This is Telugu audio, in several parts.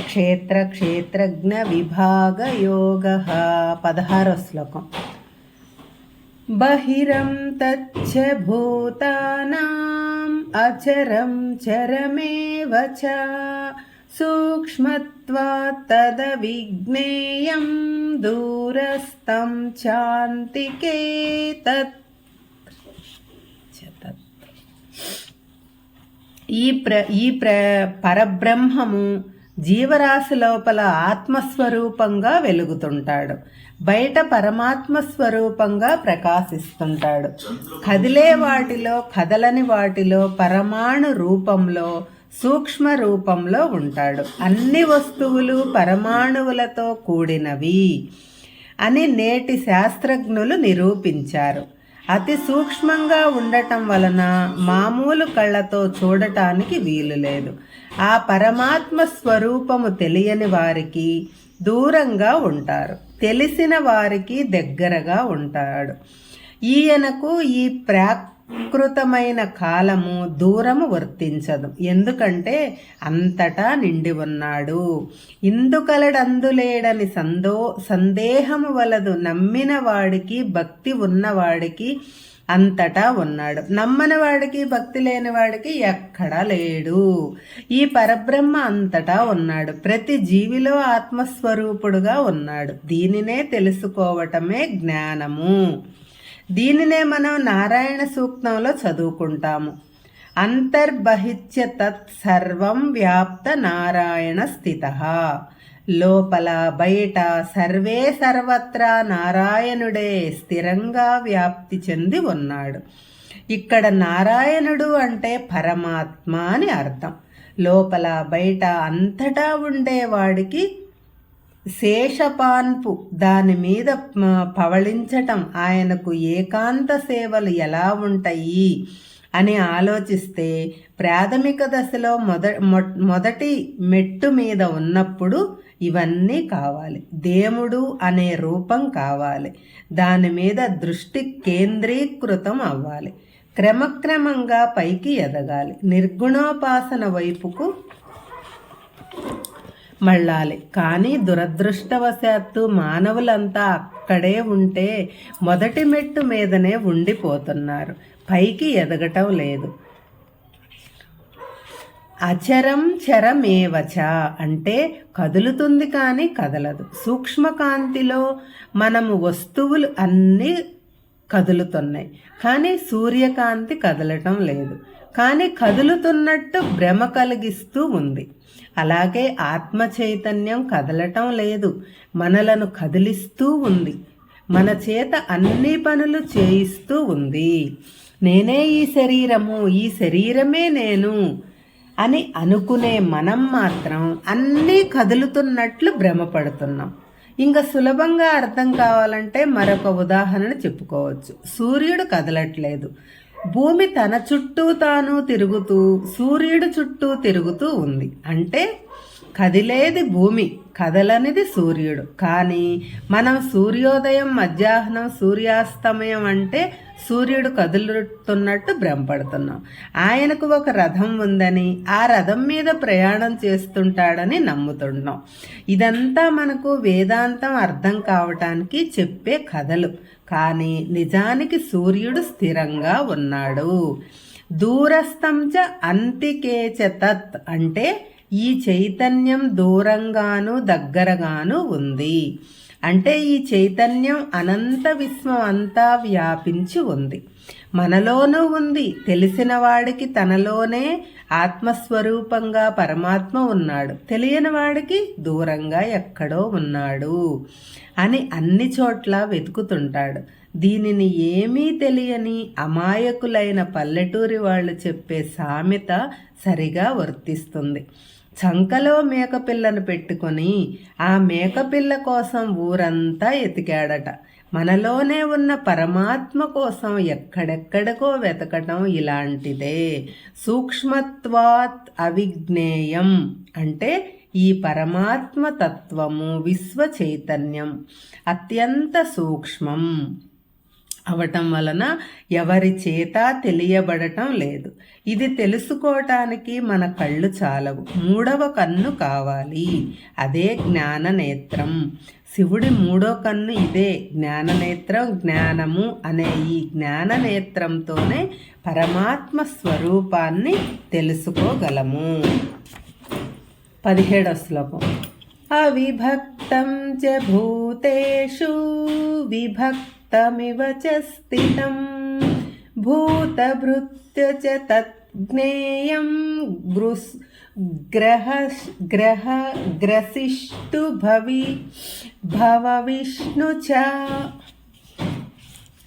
క్షేత్రక్షేత్రజ్ఞ విభాగయోగ. పదహారో శ్లోకం. బహిరం తచ్చ భూతానాం అచరం చరమేవ చ. సూక్ష్మత్వాత్ విజ్ఞేయం దూరస్థం చాంతికే తత్ ఈ ప్ర ఈ ప్ర పరబ్రహ్మము జీవరాశి లోపల ఆత్మస్వరూపంగా వెలుగుతుంటాడు. బయట పరమాత్మ స్వరూపంగా ప్రకాశిస్తుంటాడు. కదిలే వాటిలో కదలని వాటిలో పరమాణు రూపంలో సూక్ష్మ రూపంలో ఉంటాడు. అన్ని వస్తువులు పరమాణువులతో కూడినవి అని నేటి శాస్త్రజ్ఞులు నిరూపించారు. అతి సూక్ష్మంగా ఉండటం వలన మామూలు కళ్ళతో చూడటానికి వీలు లేదు. ఆ పరమాత్మ స్వరూపము తెలియని వారికి దూరంగా ఉంటారు. తెలిసిన వారికి దగ్గరగా ఉంటాడు. ఈయనకు ఈ ప్రా ప్రాకృతమైన కాలము దూరము వర్తించదు. ఎందుకంటే అంతటా నిండి ఉన్నాడు. ఇందుకలడందులేడని సందో సందేహము వలదు నమ్మిన వాడికి భక్తి ఉన్నవాడికి అంతటా ఉన్నాడు. నమ్మని వాడికి భక్తి లేని వాడికి ఎక్కడా లేడు. ఈ పరబ్రహ్మ అంతటా ఉన్నాడు. ప్రతి జీవిలో ఆత్మస్వరూపుడుగా ఉన్నాడు. దీనినే తెలుసుకోవటమే జ్ఞానము. దీనినే మనం నారాయణ సూక్తంలో చదువుకుంటాము. అంతర్బహిత్య తత్ సర్వం వ్యాప్త నారాయణ స్థిత. లోపల బయట సర్వే సర్వత్రా నారాయణుడే స్థిరంగా వ్యాప్తి చెంది ఉన్నాడు. ఇక్కడ నారాయణుడు అంటే పరమాత్మ అని అర్థం. లోపల బయట అంతటా ఉండేవాడికి శేషపాన్పు దాని మీద పవళించటం ఆయనకు ఏకాంత సేవలు ఎలా ఉంటాయి అని ఆలోచిస్తే ప్రాథమిక దశలో మొద మొదటి మెట్టు మీద ఉన్నప్పుడు ఇవన్నీ కావాలి. దేవుడు అనే రూపం కావాలి. దాని మీద దృష్టి కేంద్రీకృతం అవ్వాలి. క్రమక్రమంగా పైకి ఎదగాలి. నిర్గుణోపాసన వైపుకు మళ్ళాలి. కానీ దురదృష్టవశాత్తు మానవులంతా అక్కడే ఉంటే మొదటి మెట్టు మీదనే ఉండిపోతున్నారు. పైకి ఎదగటం లేదు. అచరం చరమేవచ అంటే కదులుతుంది కానీ కదలదు. సూక్ష్మకాంతిలో మనము వస్తువులు అన్నీ కదులుతున్నాయి. కానీ సూర్యకాంతి కదలటం లేదు. కానీ కదులుతున్నట్టు భ్రమ కలిగిస్తూ ఉంది. అలాగే ఆత్మ చైతన్యం కదలటం లేదు. మనలను కదిలిస్తూ ఉంది. మన చేత అన్ని పనులు చేయిస్తూ ఉంది. నేనే ఈ శరీరము ఈ శరీరమే నేను అని అనుకునే మనం మాత్రం అన్నీ కదులుతున్నట్లు భ్రమపడుతున్నాం. ఇంకా సులభంగా అర్థం కావాలంటే మరొక ఉదాహరణ చెప్పుకోవచ్చు. సూర్యుడు కదలట్లేదు. భూమి తన చుట్టూ తాను తిరుగుతూ సూర్యుడు చుట్టూ తిరుగుతూ ఉంది. అంటే కదిలేది భూమి. కదలనిది సూర్యుడు. కానీ మనం సూర్యోదయం మధ్యాహ్నం సూర్యాస్తమయం అంటే సూర్యుడు కదులుతున్నట్టు భ్రమపడుతున్నాం. ఆయనకు ఒక రథం ఉందని ఆ రథం మీద ప్రయాణం చేస్తుంటాడని నమ్ముతున్నాం ఇదంతా మనకు వేదాంతం అర్థం కావటానికి చెప్పే కథలు. కానీ నిజానికి సూర్యుడు స్థిరంగా ఉన్నాడు. దూరస్థం చ అంతికేచ తత్ అంటే ఈ చైతన్యం దూరంగాను దగ్గరగాను ఉంది. అంటే ఈ చైతన్యం అనంత విశ్వం అంతా వ్యాపించి ఉంది. మనలోనూ ఉంది. తెలిసిన వాడికి తనలోనే ఆత్మస్వరూపంగా పరమాత్మ ఉన్నాడు. తెలియని వాడికి దూరంగా ఎక్కడో ఉన్నాడు అని అన్ని చోట్ల వెతుకుతుంటాడు. దీనిని ఏమీ తెలియని అమాయకులైన పల్లెటూరి వాళ్ళు చెప్పే సామెత సరిగా వర్తిస్తుంది. చంకలో మేకపిల్లను పెట్టుకొని ఆ మేకపిల్ల కోసం ఊరంతా ఎతికాడట. మనలోనే ఉన్న పరమాత్మ కోసం ఎక్కడెక్కడికో వెతకటం ఇలాంటిదే. సూక్ష్మత్వాత్ అవిజ్ఞేయం అంటే ఈ పరమాత్మ తత్వము విశ్వ చైతన్యం అత్యంత సూక్ష్మం. అవటం వలన ఎవరి చేత తెలియబడటం లేదు. ఇది తెలుసుకోవటానికి మన కళ్ళు చాలవు. మూడవ కన్ను కావాలి. అదే జ్ఞాన నేత్రం శివుడి మూడో కన్ను ఇదే జ్ఞాననేత్రం. జ్ఞానము అనే ఈ జ్ఞాననేత్రంతోనే పరమాత్మ స్వరూపాన్ని తెలుసుకోగలము. పదిహేడవ శ్లోకం. అవిభక్తం చ భూతేషు तमिव च स्थितं भूतभृत्य च तत् ज्ञेयं गृस् ग्रह ग्रह ग्रसिष्टु भवि भवविष्णु च।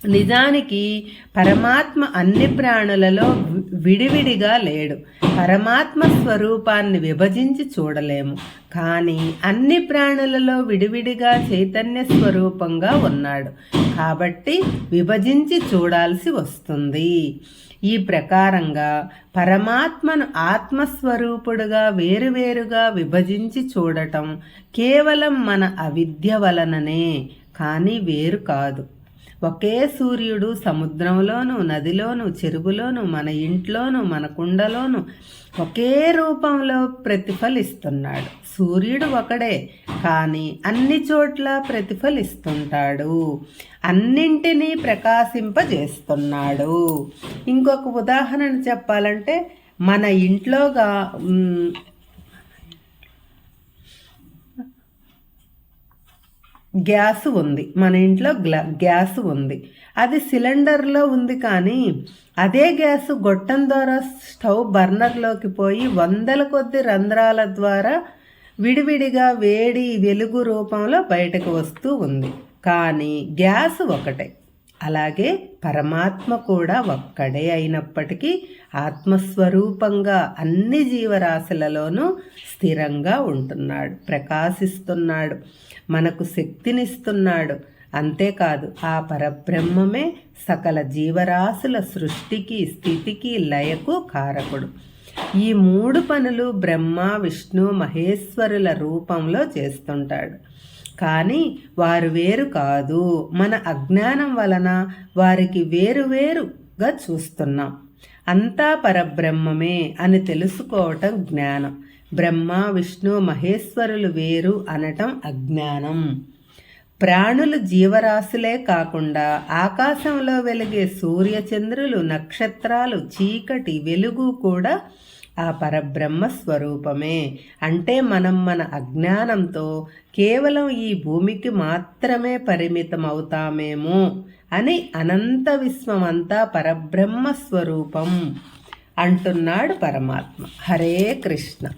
నిజానికి పరమాత్మ అన్ని ప్రాణులలో విడివిడిగా లేడు. పరమాత్మ స్వరూపాన్ని విభజించి చూడలేము. కానీ అన్ని ప్రాణులలో విడివిడిగా చైతన్య స్వరూపంగా ఉన్నాడు. కాబట్టి విభజించి చూడాల్సి వస్తుంది. ఈ ప్రకారంగా పరమాత్మను ఆత్మస్వరూపుడుగా వేరువేరుగా విభజించి చూడటం కేవలం మన అవిద్య వలననే కానీ వేరు కాదు. ఒకే సూర్యుడు సముద్రంలోను నదిలోను చెరువులోను మన ఇంట్లోను మన కుండలోను ఒకే రూపంలో ప్రతిఫలిస్తున్నాడు. సూర్యుడు ఒకడే కానీ అన్ని చోట్ల ప్రతిఫలిస్తుంటాడు. అన్నింటినీ ప్రకాశింపజేస్తున్నాడు. ఇంకొక ఉదాహరణ చెప్పాలంటే మన ఇంట్లోగా గ్యాస్ ఉంది. మన ఇంట్లో గ్లా గ్యాస్ ఉంది. అది సిలిండర్లో ఉంది కానీ అదే గ్యాస్ గొట్టం ద్వారా స్టవ్ బర్నర్లోకి పోయి వందల కొద్ది రంధ్రాల ద్వారా విడివిడిగా వేడి వెలుగు రూపంలో బయటకు వస్తూ ఉంది. కానీ గ్యాస్ ఒకటే. అలాగే పరమాత్మ కూడా ఒక్కడే అయినప్పటికీ ఆత్మస్వరూపంగా అన్ని జీవరాశులలోనూ స్థిరంగా ఉంటున్నాడు ప్రకాశిస్తున్నాడు. మనకు శక్తినిస్తున్నాడు. అంతేకాదు ఆ పరబ్రహ్మమే సకల జీవరాశుల సృష్టికి స్థితికి లయకు కారకుడు. ఈ మూడు పనులు బ్రహ్మ విష్ణు మహేశ్వరుల రూపంలో చేస్తుంటాడు. కానీ వారు వేరు కాదు. మన అజ్ఞానం వలన వారికి వేరువేరుగా చూస్తున్నాం. అంతా పరబ్రహ్మమే అని తెలుసుకోవటం జ్ఞానం. బ్రహ్మ విష్ణు మహేశ్వరులు వేరు అనటం అజ్ఞానం. ప్రాణులు జీవరాశులే కాకుండా ఆకాశంలో వెలిగే సూర్యచంద్రులు నక్షత్రాలు చీకటి వెలుగు కూడా ఆ పరబ్రహ్మ స్వరూపమే. అంటే మనం మన అజ్ఞానంతో కేవలం ఈ భూమికి మాత్రమే పరిమితం అవుతామేమో అని అనంత విశ్వమంతా పరబ్రహ్మ స్వరూపం. అంటున్నాడు పరమాత్మ. హరే కృష్ణ.